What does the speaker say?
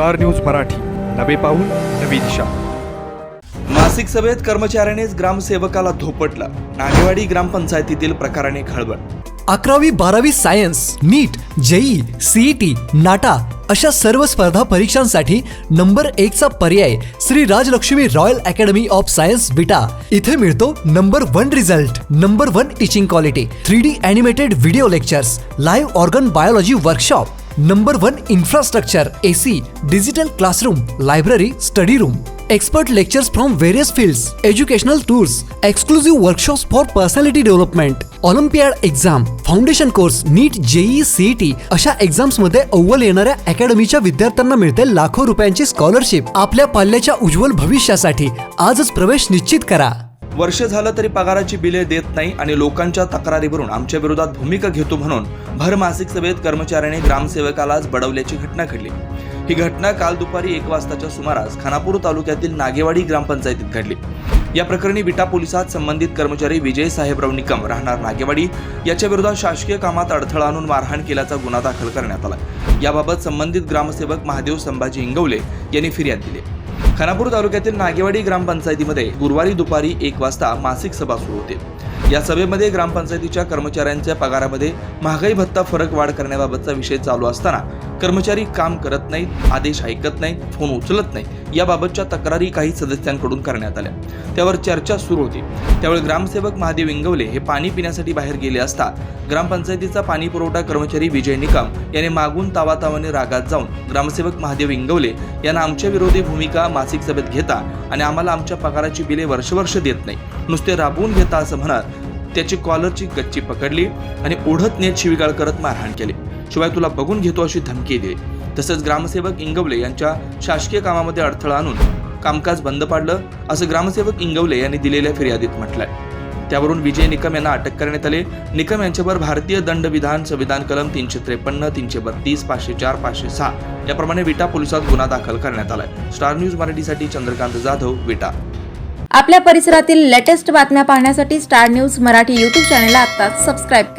Star news Marathi. नवे पाऊल नवी दिशा. मासिक सभेत कर्मचाऱ्यानेच ग्रामसेवकाला धोपटला. नागेवाडी ग्रामपंचायतीतील प्रकाराने खळबळ. अकरावी बारावी science NEET JEE CET NATA अशा सर्व स्पर्धा परीक्षांसाठी नंबर एकचा पर्याय Shri Rajlakshmi Royal Academy of Science Vita इथे मिळतो number one result number one teaching quality three D animated video lectures live organ biology workshop. Number one infrastructure AC digital classroom library study room expert lectures from various fields educational tours exclusive workshops for personality development olympiad exam foundation course NEET JEE CET अशा एक्झाम्समध्ये अव्वल येणाऱ्या अकॅडमीच्या विद्यार्थ्यांना मिळते लाखो रुपयांची scholarship आपल्या पाल्याच्या उज्ज्वल भविष्यासाठी आजच प्रवेश निश्चित करा. वर्ष झालं तरी पगाराची बिले देत नाही आणि लोकांच्या तक्रारीवरून आमच्या विरोधात भूमिका घेतो म्हणून भर मासिक सभेत कर्मचाऱ्याने ग्रामसेवकालाच बडवल्याची घटना घडली. ही घटना काल दुपारी एक वाजताच्या सुमारास खानापूर तालुक्यातील नागेवाडी ग्रामपंचायतीत घडली. या प्रकरणी विटा पोलिसात संबंधित कर्मचारी विजय साहेबराव निकम राहणार नागेवाडी. याच्या विरोधात शासकीय कामात अडथळा आणून मारहाण केल्याचा गुन्हा दाखल करण्यात आला. याबाबत संबंधित ग्रामसेवक महादेव संभाजी इंगवले यांनी फिर्याद दिली. खानापूर तालुक्यातील नागेवाडी ग्रामपंचायतीमध्ये गुरुवारी दुपारी एक वाजता मासिक सभा सुरू होते. या सभेमध्ये ग्रामपंचायतीच्या कर्मचाऱ्यांच्या पगारामध्ये महागाई भत्ता फरक वाढ करण्याबाबतचा विषय चालू असताना कर्मचारी काम करत नाहीत आदेश ऐकत नाहीत फोन उचलत नाही याबाबतच्या तक्रारी काही सदस्यांकडून करण्यात आल्या. त्यावर चर्चा सुरू होती. त्यावेळी ग्रामसेवक महादेव इंगवले हे पाणी पिण्यासाठी बाहेर गेले असता ग्रामपंचायतीचा पाणी पुरवठा कर्मचारी विजय निकम याने मागून तावातावाने रागात जाऊन ग्रामसेवक महादेव इंगवले यांना आमच्या विरोधी भूमिका मासिक सभेत घेता आणि आम्हाला आमच्या पगाराची बिले वर्षवर्ष देत नाही. नुसते राबवून घेता असं म्हणत त्याची कॉलरची गच्ची पकडली आणि ओढत नेत शिवीगाळ करत मारहाण केली. शिवाय तुला बघून घेतो अशी धमकी दिली तसंच ग्रामसेवक इंगवले यांच्या शासकीय कामामध्ये अडथळा आणून कामकाज बंद पाडलं असं ग्रामसेवक इंगवले यांनी दिलेल्या फिर्यादीत म्हटलंय. त्यावरून विजय निकम यांना अटक करण्यात आले. निकम यांच्यावर भारतीय दंड विधान संविधान कलम तीनशे त्रेपन्न तीनशे बत्तीस पाचशे चार पाचशे सहा याप्रमाणे विटा पोलिसात गुन्हा दाखल करण्यात आलाय. स्टार न्यूज मराठीसाठी चंद्रकांत जाधव विटा. आपल्या परिसरातील लेटेस्ट बातम्या पाहण्यासाठी Star News Marathi YouTube channel आता सबस्क्राईब करा.